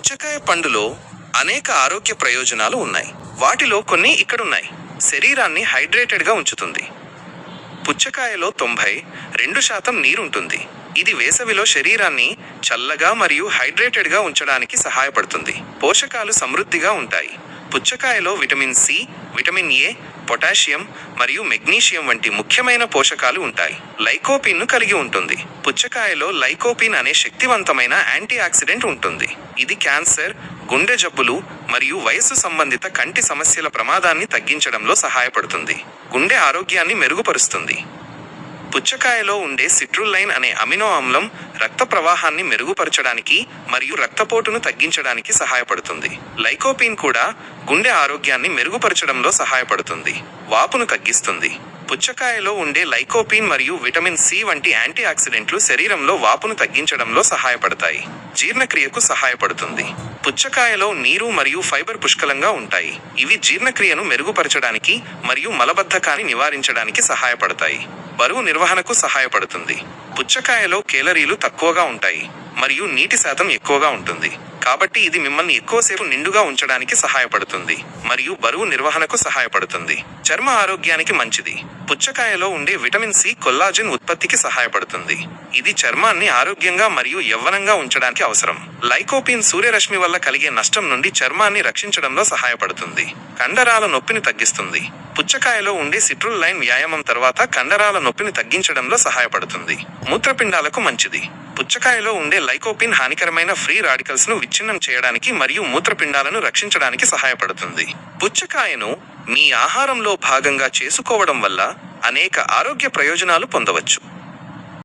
పుచ్చకాయ పండులో అనేక ఆరోగ్య ప్రయోజనాలు ఉన్నాయి. వాటిలో కొన్ని ఇక్కడున్నాయి. శరీరాన్ని హైడ్రేటెడ్గా ఉంచుతుంది. పుచ్చకాయలో తొంభై రెండు శాతం నీరుంటుంది. ఇది వేసవిలో శరీరాన్ని చల్లగా మరియు హైడ్రేటెడ్గా ఉంచడానికి సహాయపడుతుంది. పోషకాలు సమృద్ధిగా ఉంటాయి. పుచ్చకాయలో vitamin C vitamin A potassium మరియు మెగ్నీషియం వంటి ముఖ్యమైన పోషకాలు ఉంటాయి. లైకోపిన్ను కలిగి ఉంటుంది. పుచ్చకాయలో లైకోపిన్ అనే శక్తివంతమైన యాంటీ ఆక్సిడెంట్ ఉంటుంది. ఇది క్యాన్సర్ గుండె జబ్బులు మరియు వయస్సు సంబంధిత కంటి సమస్యల ప్రమాదాన్ని తగ్గించడంలో సహాయపడుతుంది. గుండె ఆరోగ్యాన్ని మెరుగుపరుస్తుంది. పుచ్చకాయలో ఉండే సిట్రుల్లైన్ అనే అమినో ఆమ్లం రక్త ప్రవాహాన్ని మెరుగుపరచడానికి మరియు రక్తపోటును తగ్గించడానికి సహాయపడుతుంది. లైకోపీన్ కూడా గుండె ఆరోగ్యాన్ని మెరుగుపరచడంలో సహాయపడుతుంది. వాపును తగ్గిస్తుంది. పుచ్చకాయలో ఉండే లైకోపీన్ మరియు విటమిన్ సి వంటి యాంటీ ఆక్సిడెంట్లు శరీరంలో వాపును తగ్గించడంలో సహాయపడతాయి. జీర్ణక్రియకు సహాయపడుతుంది. పుచ్చకాయలో నీరు మరియు ఫైబర్ పుష్కలంగా ఉంటాయి. ఇవి జీర్ణక్రియను మెరుగుపరచడానికి మరియు మలబద్ధకాన్ని నివారించడానికి సహాయపడతాయి. బరువు నిర్వహణకు సహాయపడుతుంది. పుచ్చకాయలో కేలరీలు తక్కువగా ఉంటాయి మరియు నీటి శాతం ఎక్కువగా ఉంటుంది. కాబట్టి ఇది మిమ్మల్ని ఎక్కువసేపు నిండుగా ఉంచడానికి సహాయపడుతుంది మరియు బరువు నిర్వహణకు సహాయపడుతుంది. చర్మ ఆరోగ్యానికి మంచిది. పుచ్చకాయలో ఉండే విటమిన్ సి కొల్లాజిన్ ఉత్పత్తికి సహాయపడుతుంది. ఇది చర్మాన్ని ఆరోగ్యంగా మరియు యవ్వనంగా ఉంచడానికి అవసరం. లైకోపిన్ సూర్యరశ్మి వల్ల కలిగే నష్టం నుండి చర్మాన్ని రక్షించడంలో సహాయపడుతుంది. కండరాల నొప్పిని తగ్గిస్తుంది. పుచ్చకాయలో ఉండే సిట్రుల్ లైన్ వ్యాయామం తర్వాత కండరాల నొప్పిని తగ్గించడంలో సహాయపడుతుంది. మూత్రపిండాలకు మంచిది. పుచ్చకాయలో ఉండే లైకోపిన్ హానికరమైన ఫ్రీ రాడికల్స్ను విచ్ఛిన్నం చేయడానికి మరియు మూత్రపిండాలను రక్షించడానికి సహాయపడుతుంది. పుచ్చకాయను మీ ఆహారంలో భాగంగా చేసుకోవడం వల్ల అనేక ఆరోగ్య ప్రయోజనాలు పొందవచ్చు.